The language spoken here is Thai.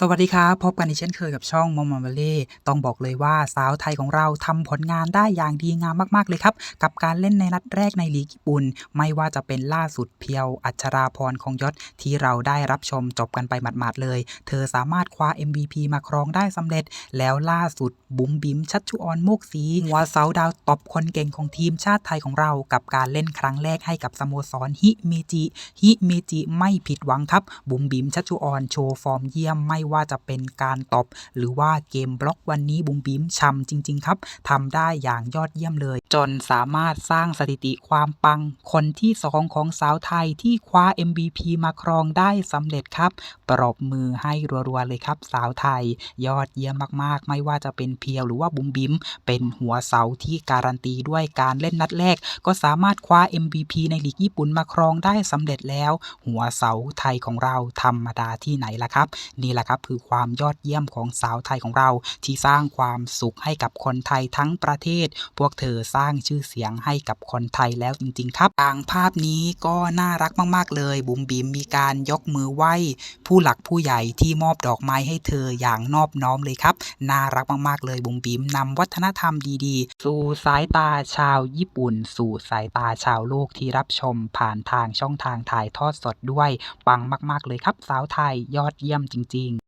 สวัสดีครับ พบกันอีกเช่นเคยกับช่องมอม m ม l เล่ต้องบอกเลยว่าสาวไทยของเราทำผลงานได้อย่างดีงามมากๆเลยครับ กับการเล่นในนัดแรกในลีกญี่ปุ่น ไม่ว่าจะเป็นล่าสุดเพียว อัชราพรคงยศที่เราได้รับชมจบกันไปหมาดๆเลย เธอสามารถคว้า MVP มาครองได้สำเร็จ แล้วล่าสุดบุ๋มบิมชัชชุออนโมกศีหัวเสาดาวตบคนเก่งของทีมชาติไทยของเรา กับการเล่นครั้งแรกให้กับสโมสรฮิเมจิฮิเมจิไม่ผิดหวังครับ บุ๋มบิมชัชชุออนโชว์ฟอร์มเยี่ยมไม่ว่าจะเป็นการตอบหรือว่าเกมบล็อกวันนี้บุ๋มบิมช่ำจริง ๆ ครับทำได้อย่างยอดเยี่ยมเลย จนสามารถสร้างสถิติความปัง คนที่สองของสาวไทยที่คว้า MVP มาครองได้สำเร็จครับ ปรบมือให้รัวๆเลยครับ สาวไทย ยอดเยี่ยมมากๆ ไม่ว่าจะเป็นเพียวหรือว่าบุ๋มบิมเป็นหัวเสาที่การันตีด้วยการเล่นนัดแรก ก็สามารถคว้า MVP ในลีกญี่ปุ่นมาครองได้สำเร็จแล้ว หัวเสาไทยของเราธรรมดาที่ไหนล่ะครับ นี่แหละครับคือความยอดเยี่ยมของสาวไทยของเรา ที่สร้างความสุขให้กับคนไทยทั้งประเทศ พวกเธอสร้างชื่อเสียงให้กับคนไทยแล้วจริง ๆ ครับทางภาพนี้ก็น่ารักมาก ๆ เลย บุ๋มบิ๋มมีการยกมือไหว้ผู้หลักผู้ใหญ่ที่มอบดอกไม้ให้เธออย่างนอบน้อมเลยครับ น่ารักมาก ๆ เลยบุ๋มบิ๋มนำวัฒนธรรมดีๆ สู่สายตาชาวญี่ปุ่น สู่สายตาชาวโลกที่รับชมผ่านทางช่องทางถ่ายทอดสดด้วย ปังมาก ๆ เลยครับ สาวไทยยอดเยี่ยมจริง ๆ